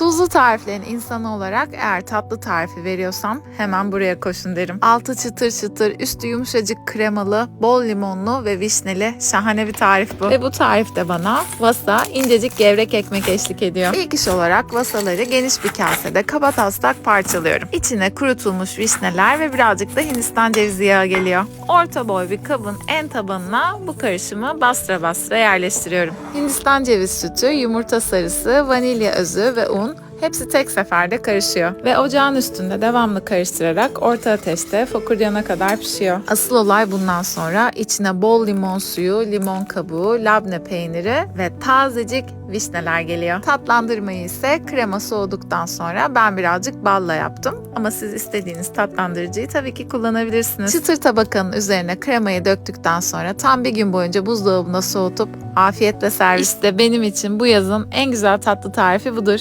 Tuzlu tariflerin insanı olarak eğer tatlı tarifi veriyorsam hemen buraya koşun derim. Altı çıtır çıtır, üstü yumuşacık kremalı, bol limonlu ve vişneli şahane bir tarif bu. Ve bu tarifte bana vasa, incecik gevrek ekmek eşlik ediyor. İlk iş olarak vasaları geniş bir kasede kaba taslak parçalıyorum. İçine kurutulmuş vişneler ve birazcık da Hindistan cevizi yağı geliyor. Orta boy bir kabın en tabanına bu karışımı bastıra bastıra yerleştiriyorum. Hindistan ceviz sütü, yumurta sarısı, vanilya özü ve un Hepsi tek seferde karışıyor ve ocağın üstünde devamlı karıştırarak orta ateşte fokurdayana kadar pişiyor. Asıl olay bundan sonra içine bol limon suyu, limon kabuğu, labne peyniri ve tazecik vişneler geliyor. Tatlandırmayı ise krema soğuduktan sonra ben birazcık balla yaptım. Ama siz istediğiniz tatlandırıcıyı tabii ki kullanabilirsiniz. Çıtır tabakanın üzerine kremayı döktükten sonra tam bir gün boyunca buzdolabında soğutup afiyetle servis. İşte benim için bu yazın en güzel tatlı tarifi budur.